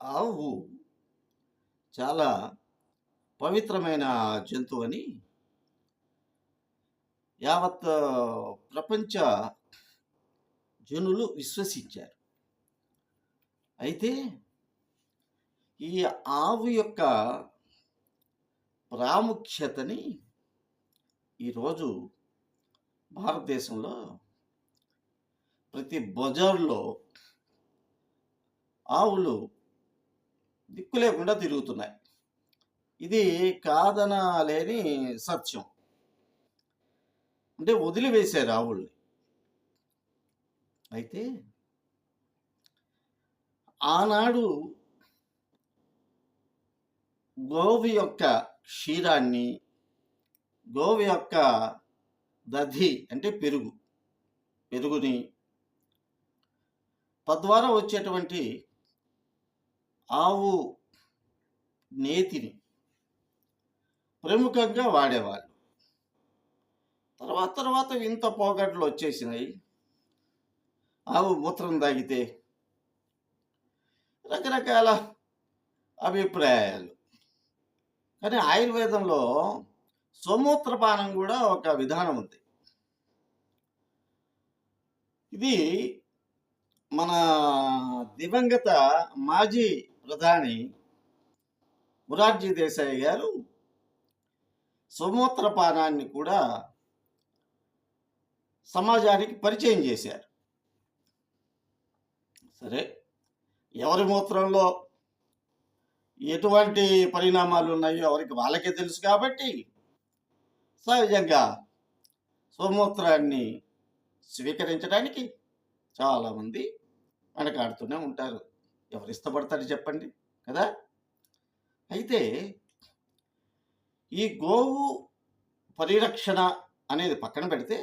ఆవు చాలా పవిత్రమైన జంతువు అని యావత్ ప్రపంచ జనులు విశ్వసించారు. అయితే ఈ ఆవు యొక్క ప్రాముఖ్యతని ఈరోజు భారతదేశంలో ప్రతి బజార్లో ఆవులు దిక్కు లేకుండా తిరుగుతున్నాయి. ఇది కాదనలేని సత్యం. అంటే వదిలివేశారు ఆవుల్ని అయితే ఆనాడు గోవు యొక్క క్షీరాన్ని గోవు యొక్క దధి అంటే పెరుగు పెరుగుని తద్వారా వచ్చేటువంటి ఆవు నేతిని ప్రముఖంగా వాడేవాళ్ళు. తర్వాత తర్వాత ఇంత పోగట్లు వచ్చేసినాయి. ఆవు మూత్రం తాగితే రకరకాల అభిప్రాయాలు. కానీ ఆయుర్వేదంలో సోమూత్రపానం కూడా ఒక విధానం ఉంది. ఇది మన దివంగత మాజీ ప్రధాని మురార్జీ దేశాయ్ గారు సోమూత్రపానాన్ని కూడా సమాజానికి పరిచయం చేశారు. సరే ఎవరి మూత్రంలో ఎటువంటి పరిణామాలు ఉన్నాయో ఎవరికి వాళ్ళకే తెలుసు కాబట్టి సహజంగా సోమూత్రాన్ని స్వీకరించడానికి చాలామంది వెనకాడుతూనే ఉంటారు. ఎవరు ఇష్టపడతారు చెప్పండి కదా? అయితే ఈ గోవు పరిరక్షణ అనేది పక్కన పెడితే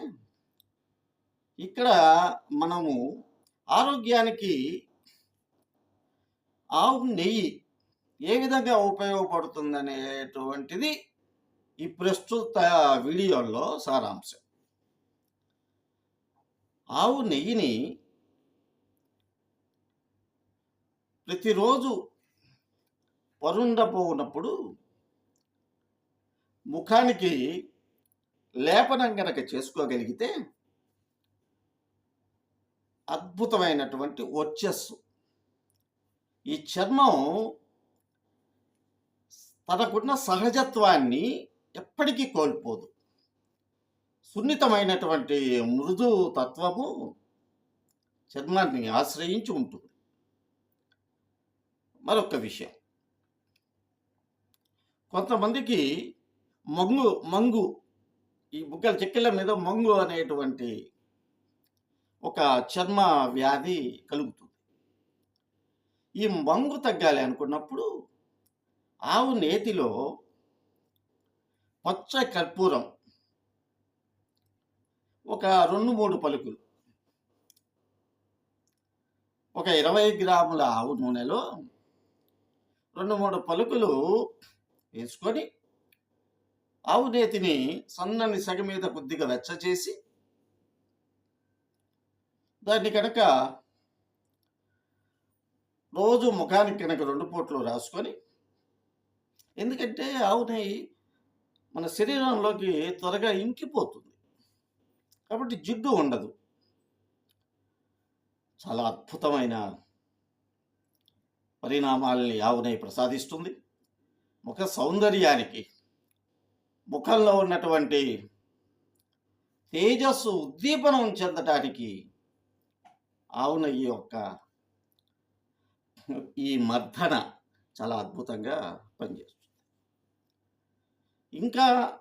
ఇక్కడ మనము ఆరోగ్యానికి ఆవు నెయ్యి ఏ విధంగా ఉపయోగపడుతుంది అనేటువంటిది ఈ ప్రస్తుత వీడియోలో సారాంశం. ఆవు నెయ్యిని ప్రతిరోజు పరుండపోనప్పుడు ముఖానికి లేపనం గనక చేసుకోగలిగితే అద్భుతమైనటువంటి వర్చస్సు. ఈ చర్మం తనకున్న సహజత్వాన్ని ఎప్పటికీ కోల్పోదు. సున్నితమైనటువంటి మృదు తత్వము చర్మాన్ని ఆశ్రయించి ఉంటుంది. మరొక విషయం. కొంతమందికి మంగు మంగు ఈ బుగ్గల చెక్కెల మీద మంగు అనేటువంటి ఒక చర్మ వ్యాధి కలుగుతుంది. ఈ మంగు తగ్గాలి అనుకున్నప్పుడు ఆవు నేతిలో పచ్చ కర్పూరం ఒక రెండు మూడు పలుకులు. ఒక ఇరవై గ్రాముల ఆవు నూనెలో రెండు మూడు పలుకులు వేసుకొని ఆవు నేతిని సన్నని సగ మీద కొద్దిగా వెచ్చ చేసి దాన్ని కనుక రోజు ముఖానికి కనుక రెండు పూట్లు రాసుకొని ఎందుకంటే ఆవు నెయ్యి మన శరీరంలోకి త్వరగా ఇంకిపోతుంది. కాబట్టి జిడ్డు ఉండదు. చాలా అద్భుతమైన పరిణామాలని ఆవు ప్రసాదిస్తుంది. ముఖ సౌందర్యానికి ముఖంలో ఉన్నటువంటి తేజస్సు ఉద్దీపనం చెందటానికి ఆవున ఈ యొక్క ఈ మర్దన చాలా అద్భుతంగా పనిచేస్తుంది. ఇంకా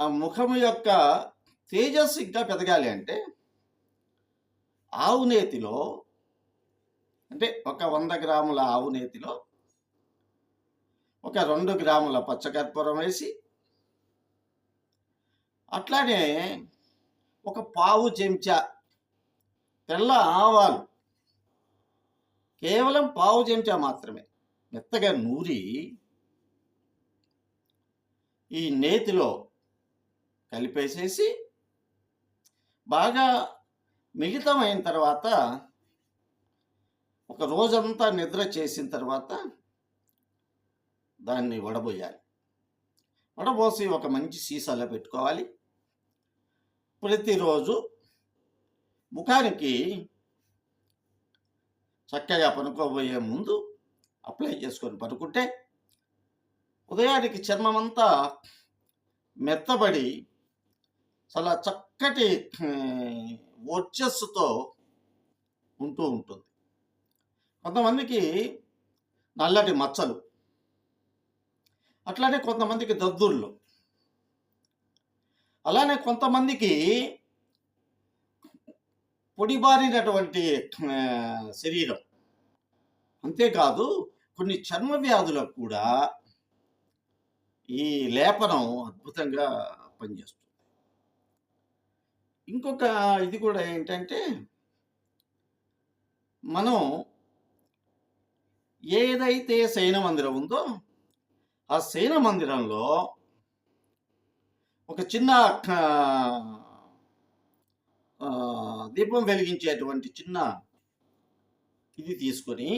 ఆ ముఖం యొక్క తేజస్సు ఇంకా పెరగాలి అంటే ఆవు నేతిలో అంటే ఒక వంద గ్రాముల ఆవు నేతిలో ఒక రెండు గ్రాముల పచ్చకర్పూరం వేసి అట్లానే ఒక పావు చెంచా తెల్ల ఆవాలు. కేవలం పావు చెంచా మాత్రమే మెత్తగా నూరి ఈ నేతిలో కలిపేసేసి బాగా మిళితమైన తర్వాత ఒక రోజంతా నిద్ర చేసిన తర్వాత దాన్ని వడబోయాలి. వడబోసి ఒక మంచి సీసాలో పెట్టుకోవాలి. ప్రతిరోజు ముఖానికి చక్కగా పనుకోబోయే ముందు అప్లై చేసుకొని పడుకుంటే ఉదయానికి చర్మమంతా మెత్తబడి చాలా చక్కటి వర్చస్సుతో ఉంటూ ఉంటుంది. కొంతమందికి నల్లటి మచ్చలు అట్లానే కొంతమందికి దద్దుర్లు. అలానే కొంతమందికి పొడిబారినటువంటి శరీరం. అంతేకాదు కొన్ని చర్మ వ్యాధులకు కూడా ఈ లేపనం అద్భుతంగా పనిచేస్తుంది. ఇంకొక ఇది కూడా ఏంటంటే మనం ఏదైతే శయన మందిరం ఉందో ఆ శయన మందిరంలో ఒక చిన్న దీపం వెలిగించేటువంటి చిన్న ఇది తీసుకొని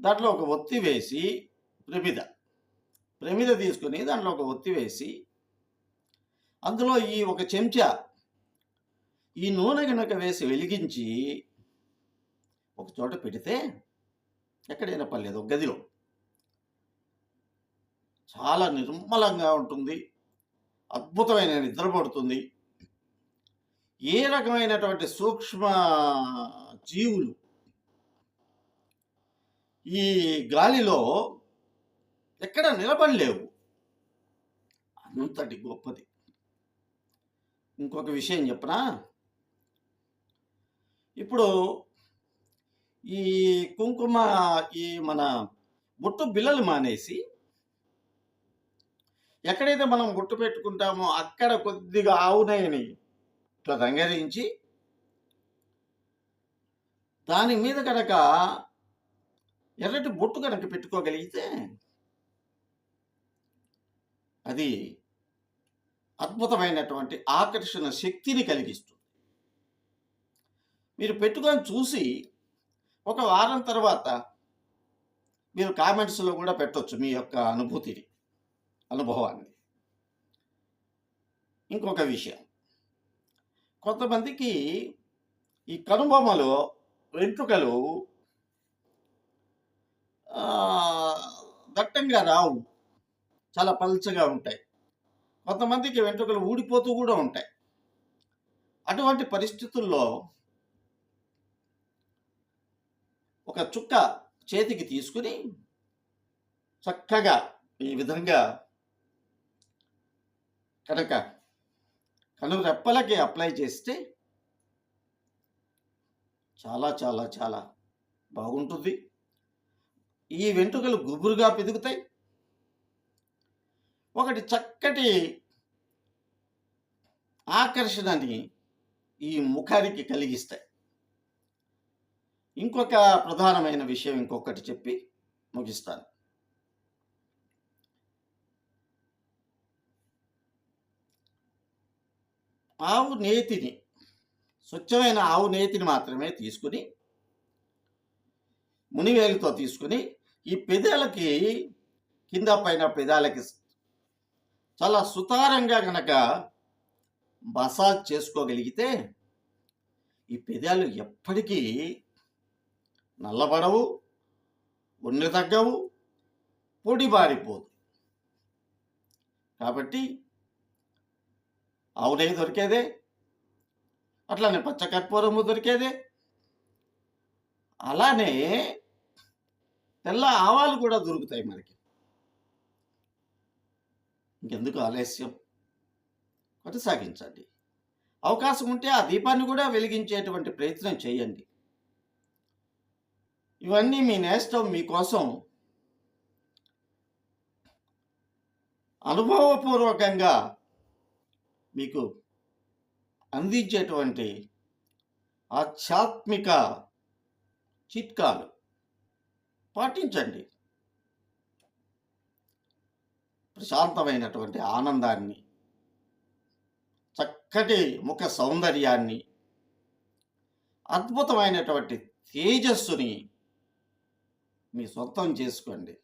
దాంట్లో ఒక ఒత్తి వేసి ప్రమిద ప్రమిద తీసుకొని దాంట్లో ఒక ఒత్తి వేసి అందులో ఈ ఒక చెంచా ఈ నూనె కనుక వేసి వెలిగించి ఒక చోట పెడితే ఎక్కడైనా పర్లేదు ఒక గదిలో. చాలా నిర్మలంగా ఉంటుంది. అద్భుతమైన నిద్ర పడుతుంది ఏ రకమైనటువంటి సూక్ష్మ జీవులు ఈ గాలిలో ఎక్కడ నిలబడలేవు? అంతటి గొప్పది. ఇంకొక విషయం చెప్పనా? ఇప్పుడు ఈ కుంకుమ ఈ మన బొట్టు బిల్లలు మానేసి ఎక్కడైతే మనం గుట్టు పెట్టుకుంటామో అక్కడ కొద్దిగా ఆవునయని ఇట్లా రంగరించి దాని మీద కనుక ఎర్రటి బొట్టు కనుక పెట్టుకోగలిగితే అది అద్భుతమైనటువంటి ఆకర్షణ శక్తిని కలిగిస్తుంది. మీరు పెట్టుకొని చూసి ఒక వారం తర్వాత మీరు కామెంట్స్లో కూడా పెట్టవచ్చు మీ యొక్క అనుభూతిని అనుభవాన్ని. ఇంకొక విషయం. కొంతమందికి ఈ కనుబొమ్మలో వెంట్రుకలు దట్టంగా రావు. చాలా పల్చగా ఉంటాయి. కొంతమందికి వెంట్రుకలు ఊడిపోతూ కూడా ఉంటాయి. అటువంటి పరిస్థితుల్లో ఒక చుక్క చేతికి తీసుకుని చక్కగా ఈ విధంగా కనుక కను రెప్పలకి అప్లై చేస్తే చాలా చాలా చాలా బాగుంటుంది. ఈ వెంట్రుకలు గుబురుగా పెరుగుతాయి ఒకటి చక్కటి ఆకర్షణని ఈ ముఖానికి కలిగిస్తాయి. ఇంకొక ప్రధానమైన విషయం ఇంకొకటి చెప్పి ముగిస్తాను. ఆవు నేతిని స్వచ్ఛమైన ఆవు నేతిని మాత్రమే తీసుకుని మునివేలుతో తీసుకుని ఈ పెదాలకి కింద పైన పెదాలకి చాలా సుతారంగా గనక మసాజ్ చేసుకోగలిగితే ఈ పెదాలు ఎప్పటికీ నల్లబడవు ఉన్ని తగ్గవు పొడి బారిపోదు కాబట్టి ఆవు నెయ్యి దొరికేదే అట్లానే పచ్చ కర్పూరము దొరికేదే. అలానే తెల్ల ఆవాలు కూడా దొరుకుతాయి మనకి. ఇంకెందుకు ఆలస్యం? కొనసాగించండి. అవకాశం ఉంటే ఆ దీపాన్ని కూడా వెలిగించేటువంటి ప్రయత్నం చేయండి. ఇవన్నీ మీ నేస్టవ్ మీకోసం. అనుభవపూర్వకంగా మీకు అందించేటువంటి ఆధ్యాత్మిక చిట్కాలు పాటించండి. ప్రశాంతమైనటువంటి ఆనందాన్ని చక్కటి ముఖ సౌందర్యాన్ని అద్భుతమైనటువంటి తేజస్సుని మీ సొంతం చేసుకోండి.